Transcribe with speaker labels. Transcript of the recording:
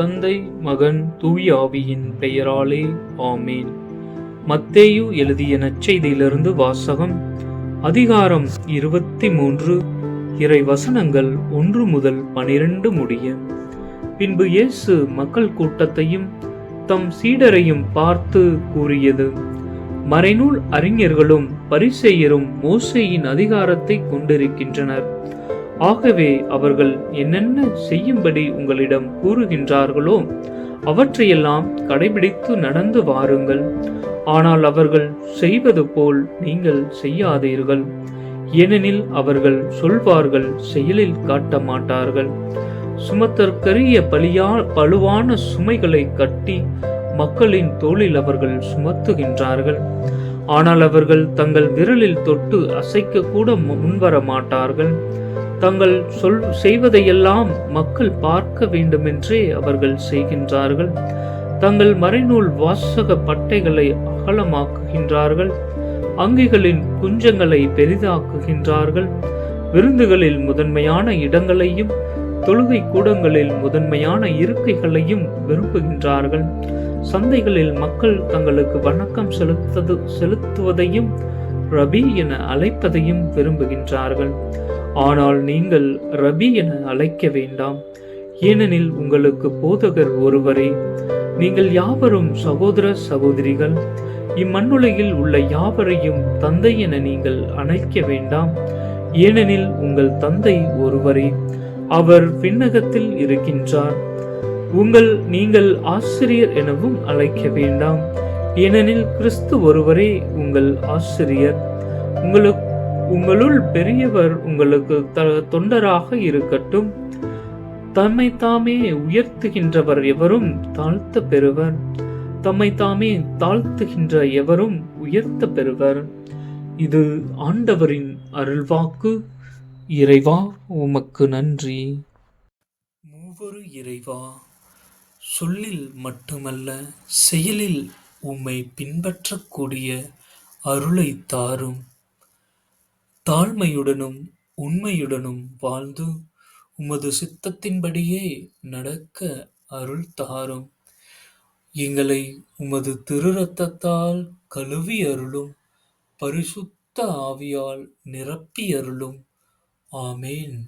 Speaker 1: தந்தை மகன் தூய ஆவியின் பெயராலே ஆமேன். மத்தேயு எழுதிய நற்செய்தியிலிருந்து வாசகம் அதிகாரம் இருபத்தி மூன்று இறை வசனங்கள் ஒன்று முதல் பனிரெண்டு முடிய. பின்பு இயேசு மக்கள் கூட்டத்தையும் தம் சீடரையும் பார்த்து கூறியது மறைநூல் அறிஞர்களும் பரிசெயரும் மோசையின் அதிகாரத்தை கொண்டிருக்கின்றனர். ஆகவே அவர்கள் என்னென்ன செய்யும்படி உங்களிடம் கூறுகின்றார்களோ அவற்றையெல்லாம் கடைபிடித்து நடந்து வாருங்கள். ஆனால் அவர்கள் செய்வது போல் நீங்கள் செய்யாதீர்கள். ஏனெனில் அவர்கள் சொல்வார்கள் செயலில் காட்ட மாட்டார்கள். சுமத்தற்கரிய பலியா பழுவான சுமைகளை கட்டி மக்களின் தோளில் அவர்கள் சுமத்துகின்றார்கள். ஆனால் அவர்கள் தங்கள் விரலில் தொட்டு அசைக்க கூட முன்வர மாட்டார்கள் தங்கள் சொல் செய்வதையெல்லாம் மக்கள் பார்க்க வேண்டுமென்றே அவர்கள் செய்கின்றார்கள். தங்கள் மறைநூல் வாசக பட்டைகளை அகலமாக்குகின்றார்கள். அங்கிகளின் குஞ்சங்களை பெரிதாக்குகின்றார்கள். விருந்துகளில் முதன்மையான இடங்களையும் தொழுகை கூடங்களில் முதன்மையான இருக்கைகளையும் விரும்புகின்றார்கள். சந்தைகளில் மக்கள் தங்களுக்கு வணக்கம் செலுத்தது செலுத்துவதையும் ரபி என அழைப்பதையும் விரும்புகின்றார்கள். ஆனால் நீங்கள் ரபி என அழைக்க வேண்டாம். ஏனெனில் உங்களுக்கு போதகர் ஒருவரே. நீங்கள் யாவரும் சகோதர சகோதரிகள். இம்மண்ணுலகில் உள்ள யாவரையும் தந்தை என நீங்கள் அழைக்க வேண்டாம். ஏனெனில் உங்கள் தந்தை ஒருவரே. அவர் விண்ணகத்தில் இருக்கின்றார். உங்கள் நீங்கள் ஆசிரியர் எனவும் அழைக்க வேண்டாம். ஏனெனில் கிறிஸ்து ஒருவரே உங்கள் ஆசிரியர். உங்களுக்கு உங்களுள் பெரியவர் உங்களுக்கு தொண்டராக இருக்கட்டும். தம்மை தாமே உயர்த்துகின்றவர் எவரும் தாழ்த்த பெறுவர். தம்மை தாமே தாழ்த்துகின்ற எவரும் உயர்த்த பெறுவர். இது ஆண்டவரின் அருள்வாக்கு. இறைவா உமக்கு நன்றி. மூவரு இறைவா சொல்லில் மட்டுமல்ல செயலில் உம்மை பின்பற்றக்கூடிய அருளை தாரும். தாழ்மையுடனும் உண்மையுடனும் வாழ்ந்து உமது சித்தத்தின்படியே நடக்க அருள் தாரும். எங்களை உமது திருரத்தத்தால் கழுவி அருளும் பரிசுத்த ஆவியால் நிரப்பி அருளும் ஆமேன்.